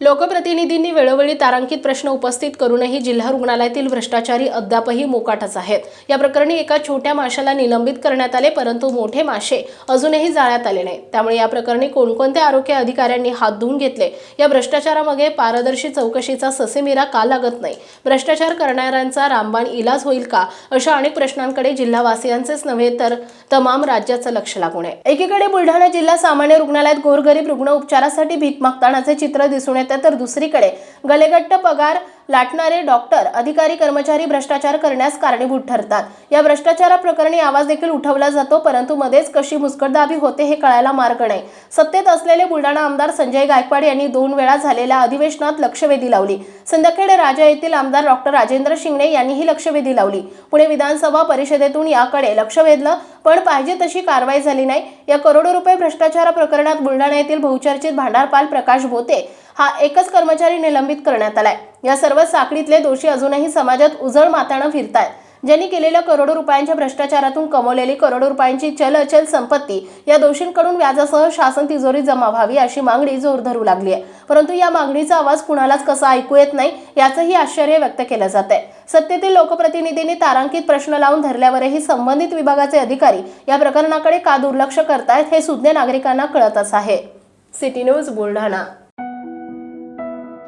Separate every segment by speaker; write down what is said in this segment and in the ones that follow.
Speaker 1: लोकप्रतिनिधींनी वेळोवेळी तारांकित प्रश्न उपस्थित करूनही जिल्हा रुग्णालयातील भ्रष्टाचारी अद्यापही मोकाटच आहेत. या प्रकरणी एका छोट्या माशाला निलंबित करण्यात आले परंतु मोठे मासे अजूनही जाळ्यात आले नाही त्यामुळे या प्रकरणी कोणकोणत्या आरोग्य अधिकाऱ्यांनी हात धुवून घेतले? या भ्रष्टाचारामागे पारदर्शी चौकशीचा ससेमिरा का लागत नाही? भ्रष्टाचार करणाऱ्यांचा रामबाण इलाज होईल का? अशा अनेक प्रश्नांकडे जिल्हावासियांचेच नव्हे तर तमाम राज्याचं लक्ष लागू नये एकीकडे बुलढाणा जिल्हा सामान्य रुग्णालयात गोरगरीब रुग्ण उपचारासाठी भीक मागतानाचे चित्र दिसून मिळतं तर दुसरीकडे गलेगट्ट पगार लाटणारे डॉक्टर अधिकारी कर्मचारी भ्रष्टाचार करण्यास कारणीभूत ठरतात. या भ्रष्टाचारा प्रकरणी आवाज देखील उठवला जातो परंतु मध्येच कशी मुस्कटदाबी होते हे कळायला मार्ग नाही. सत्तेत असलेले बुलढाणा आमदार संजय गायकवाड यांनी दोन वेळा झालेल्या अधिवेशनात लक्षवेधी लावली. सिंदखेड राजा येथील आमदार डॉक्टर राजेंद्र शिंगणे यांनीही लक्षवेधी लावली. पुणे विधानसभा परिषदेतून याकडे लक्ष वेधलं पण पाहिजे तशी कारवाई झाली नाही. या करोडो रुपये भ्रष्टाचार प्रकरणात बुलढाणा येथील बहुचर्चित भांडारपाल प्रकाश भोते हा एकच कर्मचारी निलंबित करण्यात आलाय. या सर्व साखळीतले दोषी अजूनही समाजात उजळ मातानं फिरतायत. ज्यांनी केलेल्या करोडो रुपयांच्या भ्रष्टाचारातून कमवलेली करोडो रुपयांची चल अचल संपत्ती या दोषींकडून व्याजासह शासन तिजोरी जमा व्हावी अशी मागणी जोर धरू लागली आहे परंतु या मागणीचा आवाज कुणालाच कसा ऐकू येत नाही याचंही आश्चर्य व्यक्त केलं जात आहे सत्तेतील लोकप्रतिनिधींनी तारांकित प्रश्न लावून धरल्यावरही संबंधित विभागाचे अधिकारी या प्रकरणाकडे का दुर्लक्ष करतायत हे सुज्ञ नागरिकांना कळतच आहे. City news Buldhana.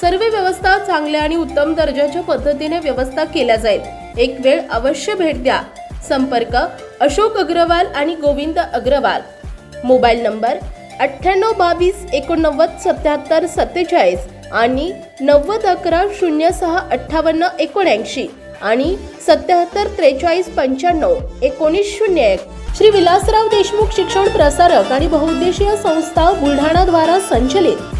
Speaker 1: सर्व व्यवस्था चांगल्या आणि उत्तम दर्जाच्या पद्धतीने व्यवस्था केल्या जाईल. एक वेळ अवश्य भेट द्या. संपर्क अशोक अग्रवाल आणि गोविंद अग्रवाल. मोबाईल नंबर अठ्ठ्याण्णव बावीस एकोणनव्वद सत्याहत्तर सत्तेचाळीस आणि नव्वद अकरा शून्य सहा अठ्ठावन्न एकोणऐंशी आणि सत्याहत्तर त्रेचाळीस पंच्याण्णव एकोणीस शून्य एक. श्री विलासराव देशमुख शिक्षण प्रसारक आणि बहुउद्देशीय संस्था बुलढाणाद्वारा संचलित